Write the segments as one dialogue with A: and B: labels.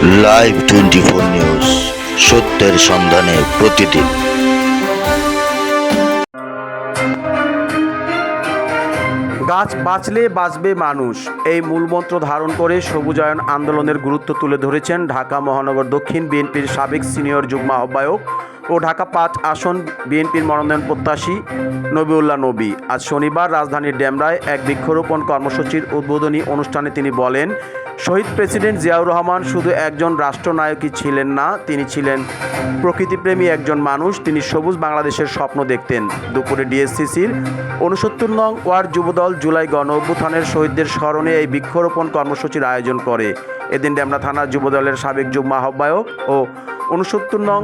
A: Live twenty four news সত্যের সন্ধানে প্রতিদিন।
B: গাছ বাঁচলে বাঁচবে মানুষ। এই মূলমন্ত্র ধারণ করে সবুজায়ন আন্দোলনের গুরুত্ব তুলে ধরেছেন ঢাকা মহানগর দক্ষিণ বিএনপির সাবেক সিনিয়র যুগ্ম আহ্বায়ক ও ঢাকা পাঁচ আসন বিএনপির মনোনয়ন প্রত্যাশী নবিউল্লাহ নবী। আজ শনিবার রাজধানীর ডেমরায় এক বৃক্ষরোপণ কর্মসূচির উদ্বোধনী অনুষ্ঠানে তিনি বলেন, শহীদ প্রেসিডেন্ট জিয়াউর রহমান শুধু একজন রাষ্ট্রনায়কই ছিলেন না, তিনি ছিলেন প্রকৃতিপ্রেমী একজন মানুষ, তিনি সবুজ বাংলাদেশের স্বপ্ন দেখতেন। দুপুরে ডিএসসিসির উনসত্তর নং ওয়ার্ড যুবদল জুলাই গণ অভ্যুত্থানের শহীদদের স্মরণে এই বৃক্ষরোপণ কর্মসূচির আয়োজন করে। এদিন ডেমরা থানার যুবদলের সাবেক যুগ্ম আহ্বায়ক ও উনসত্তর নং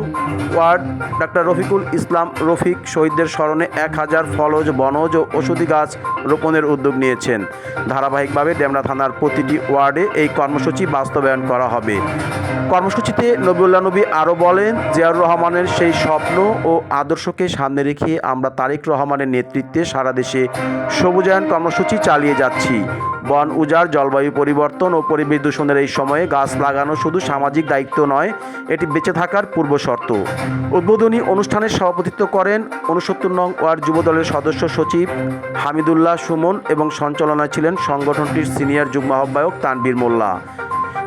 B: ওয়ার্ড, ডাক্তার রফিকুল ইসলাম রফিক শহীদদের স্মরণে এক হাজার ফলজ, বনজ ও ওষুধি গাছ রোপণের উদ্যোগ নিয়েছেন। ধারাবাহিকভাবে ডেমরা থানার প্রতিটি ওয়ার্ডে এই কর্মসূচি বাস্তবায়ন করা হবে। কর্মসূচিতে নবিউল্লাহ নবী আরও বলেন, জিয়াউর রহমানের সেই স্বপ্ন ও আদর্শকে সামনে রেখে আমরা তারেক রহমানের নেতৃত্বে সারা দেশে সবুজায়ন কর্মসূচি চালিয়ে যাচ্ছি। বন উজাড়, জলবায়ু পরিবর্তন ও পরিবেশ দূষণের এই সময়ে গাছ লাগানো শুধু সামাজিক দায়িত্ব নয়, এটি বেঁচে থাকার পূর্ব শর্ত। উদ্বোধনী অনুষ্ঠানের সভাপতিত্ব করেন উনসত্তর নং ওয়ার্ড যুবদলের সদস্য সচিব হামিদুল্লাহ সুমন এবং সঞ্চালনায় ছিলেন সংগঠনটির সিনিয়র যুগ্ম আহ্বায়ক তানবীর মোল্লা।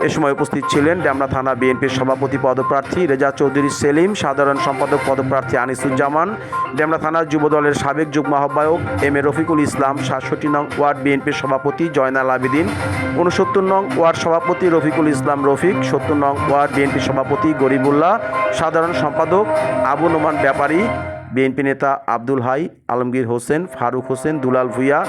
B: এ সময় উপস্থিত ছিলেন ডেমরা থানা বিএনপির সভাপতি পদপ্রার্থী রেজা চৌধুরী সেলিম, সাধারণ সম্পাদক পদপ্রার্থী আনিসুজ্জামান, ডেমরা থানার যুবদলের সাবেক যুগ্ম আহ্বায়ক এম এ রফিকুল ইসলাম, সাতষট্টি নং ওয়ার্ড বিএনপির সভাপতি জয়নাল আবেদিন, উনসত্তর নং ওয়ার্ড সভাপতি রফিকুল ইসলাম রফিক, সত্তর নং ওয়ার্ড বিএনপি সভাপতি গরিবুল্লাহ, সাধারণ সম্পাদক আবু নোমান ব্যাপারী, বিএনপি নেতা আব্দুল হাই, আলমগীর হোসেন, ফারুক হোসেন, দুলাল ভুইয়া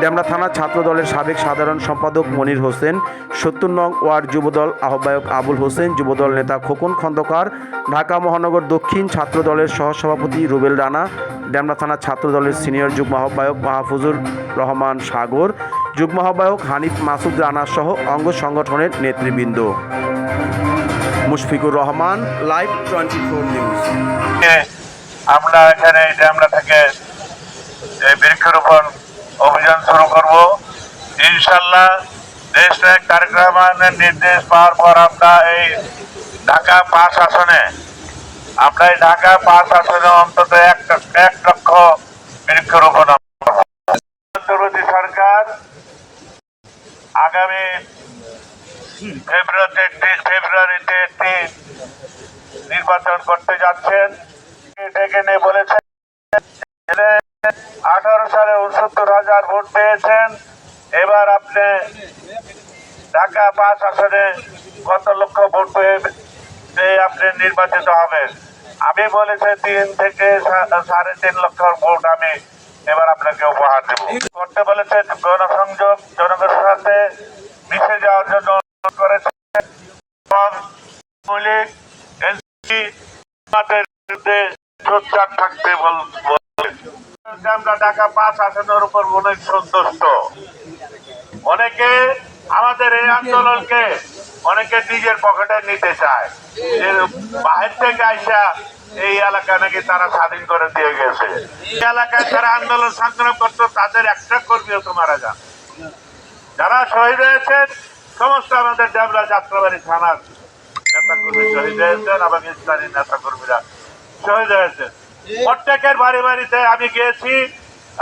B: ডেমরা থানা ছাত্র দলের সাবেক সাধারণ সম্পাদক মনির হোসেন, সত্তর নং ওয়ার্ড যুবদল আহ্বায়ক আবুল হোসেন, যুবদল নেতা খোকন খন্দকার, ঢাকা মহানগর দক্ষিণ ছাত্র দলের সহসভাপতি রুবেল রানা, ডেমরা থানা ছাত্র দলের সিনিয়র যুগ্ম আহ্বায়ক মাহফুজুর রহমান সাগর, যুগ্ম আহ্বায়ক হানিফ মাসুদ রানা সহ অঙ্গ সংগঠনের নেতৃবৃন্দ। Mushfiqur Rahman, live twenty four news.
C: আমরা এখানে ড্যামরা থেকে বৃক্ষরোপণ অভিযান শুরু করব। ইনশাল্লাহ দেশ তারেক রহমানের নির্দেশ পাওয়ার পর আমরা এই ঢাকা পাঁচ আসনে, আমরা এই ঢাকা পাঁচ আসনে অন্তত এক এক লক্ষ বৃক্ষরোপণ অন্তর্বর্তী সরকার আগামী ফেব্রুয়ারিতে একটি- ফেব্রুয়ারিতে একটি নির্বাচন করতে যাচ্ছেন। ডেকে নিয়ে বলেছেন সালে উনসত্তর হাজার ভোট পেয়েছেন। এবার আপনি ঢাকা পাঁচ আসনে কত লক্ষ ভোট পেয়ে আপনি নির্বাচিত হবেন? আমি বলেছি তিন থেকে সাড়ে তিন লক্ষ ভোট আমি এবার আপনাকে উপহার দেব। করতে বলেছে গণসংযোগ, জনগণের সাথে মিশে যাওয়ার জন্য অনুরোধ করেছেন এবং থাকতে বল- যে আমরা ঢাকা পাঁচ আসনের উপর অনেক সন্তুষ্ট। অনেকে আমাদের এই আন্দোলনকে অনেকে নিজের পকেটে নিতে চায়। যে বাহির থেকে আইসা এই এলাকা নাকি তারা স্বাধীন করে দিয়ে গেছে। এই এলাকায় যারা আন্দোলন সংগ্রাম করতো, তাদের একটা কর্মীও তো মারা যান। যারা শহীদ হয়েছেন, সমস্ত আমাদের ডেবরা যাত্রাবাড়ি থানার নেতা কর্মী শহীদ হয়েছেন এবং ইসলামী নেতা কর্মীরা শহীদ হয়েছেন। প্রত্যেকের বাড়ি বাড়িতে আমি গিয়েছি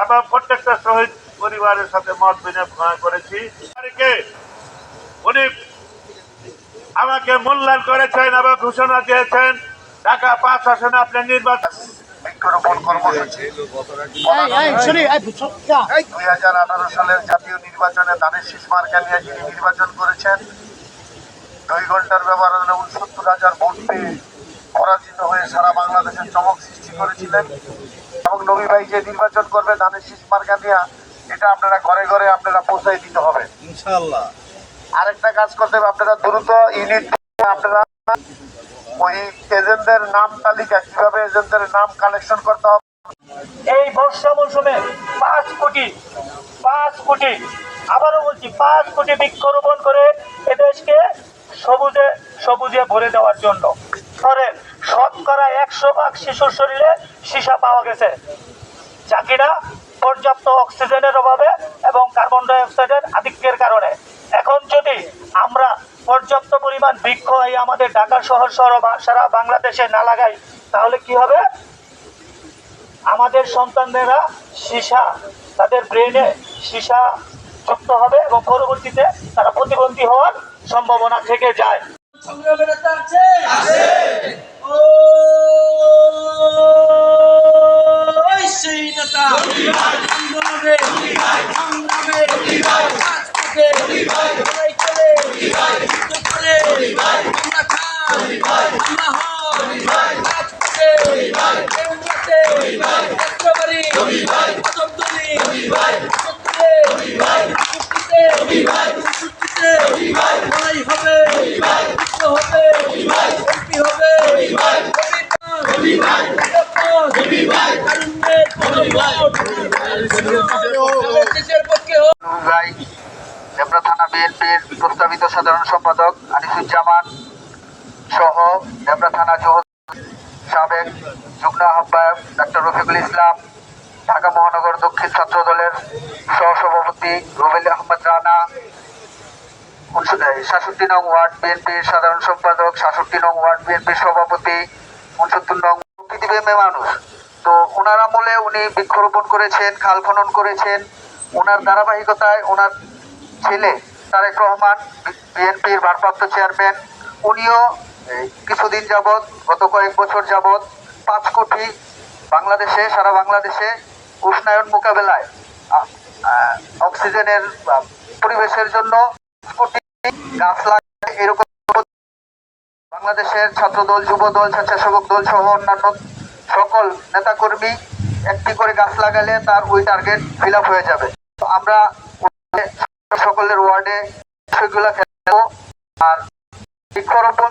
C: এবং প্রত্যেকটা শহীদ পরিবারের সাথে মত বিনিময় করেছি। উনি আমাকে মূল্যায়ন করেছেন এবং ঘোষণা দিয়েছেন ঢাকা পাঁচ আসনে আপনি নির্বাচন বৃক্ষরোপণ কর্মসূচি? দুই হাজার আঠারো সালের জাতীয় নির্বাচনে ধানের শীষ মার্কা নিয়ে যিনি নির্বাচন করেছেন দুই ঘণ্টার ব্যবধানে উনসত্তর হাজার ভোট পেয়ে। পরাজিত হয়ে সারা বাংলাদেশের চমক সৃষ্টি করেছিলেন। এবং নবী ভাই যে নির্বাচন করবে ধানের শীষ মার্কা নিয়ে এটা আপনারা ঘরে ঘরে আপনারা পৌঁছাই দিতে হবে।
D: ইনশাআল্লাহ।
C: আরেকটা কাজ করতে হবে আপনারা দ্রুত ইউনিট আপনারা ওই এজেন্টদের নাম তালিকা কীভাবে এজেন্টদের নাম কালেকশন করতে হবে।
E: এই বর্ষা মৌসুমে পাঁচ কোটি পাঁচ কোটি আবারও বলছি পাঁচ কোটি বৃক্ষরোপণ করে এদেশকে সবুজে সবুজে ভরে দেওয়ার জন্য। ধরেন, শতকরা একশো ভাগ শিশুর শরীরে সীসা পাওয়া গেছে। কিনা পর্যাপ্ত অক্সিজেনের অভাবে এবং কার্বন ডাই অক্সাইডের আধিক্যের কারণে। এখন যদি আমরা পর্যাপ্ত পরিমাণ বৃক্ষ এই আমাদের ঢাকা শহর শহর সারা বাংলাদেশে না লাগাই, তাহলে কি হবে? আমাদের সন্তানদেরা সীসা, তাদের ব্রেনে সীসা যুক্ত হবে এবং পরবর্তীতে তারা প্রতিবন্ধী হওয়ার সম্ভাবনা থেকে যায়।
D: সংগ্রামের নেতা আছে ও ওই সেই নেতা আন্দোলনে সংগ্রামে রাজপথে লড়াই করে যুদ্ধ করে আমরা খাই আমরা হই রাজপথে কেন্দ্রতে যাত্রাবাড়ি কদমতলী সত্যে মুক্তিতে মুক্তিতে লড়াই হবে যুদ্ধ হবে এমপি হবে দেশের পক্ষে হোক
F: ভাই দেবরা থানা বিএনপির প্রস্তাবিত সাধারণ সম্পাদক আনিসুজ্জামান সহ দেবরা থানা জহ সাবেক যুগ্ম আহ্বায়ক ডাক্তার রফিকুল ইসলাম, ঢাকা মহানগর দক্ষিণ ছাত্র দলের সহসভাপতি রুবেল আহমদ রানা সাতষট্টি নং ওয়ার্ড বিএনপির সাধারণ সম্পাদক, সাতষট্টি নং ওয়ার্ড বিএনপির সভাপতি, উনসত্তর নং পৃথিবীমে মানুষ। তো ওনার আমলে উনি বৃক্ষরোপণ করেছেন, খাল খনন করেছেন। ওনার ধারাবাহিকতায় ওনার ছেলে তারেক রহমান বিএনপির ভারপ্রাপ্ত চেয়ারম্যান। উনিও কিছুদিন যাবৎ, গত কয়েক বছর যাবৎ পাঁচ কোটি বাংলাদেশে, সারা বাংলাদেশে উষ্ণায়ন মোকাবেলায় অক্সিজেনের পরিবেশের জন্য গাছ লাগায়। এরকম বাংলাদেশের ছাত্রদল, যুবদল, স্বেচ্ছাসেবক দল সহ অন্যান্য সকল নেতাকর্মী একটি করে গাছ লাগালে তার ওই টার্গেট ফিল হয়ে যাবে। আমরা সকলের ওয়ার্ডে সেগুলো খেলব। আর বৃক্ষরোপণ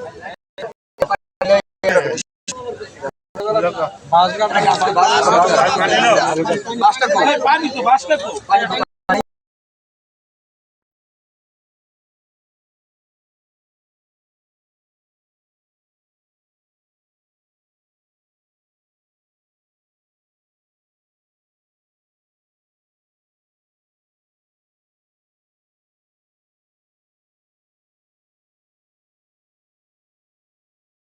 G: যা
D: পানি তো বাঁচতে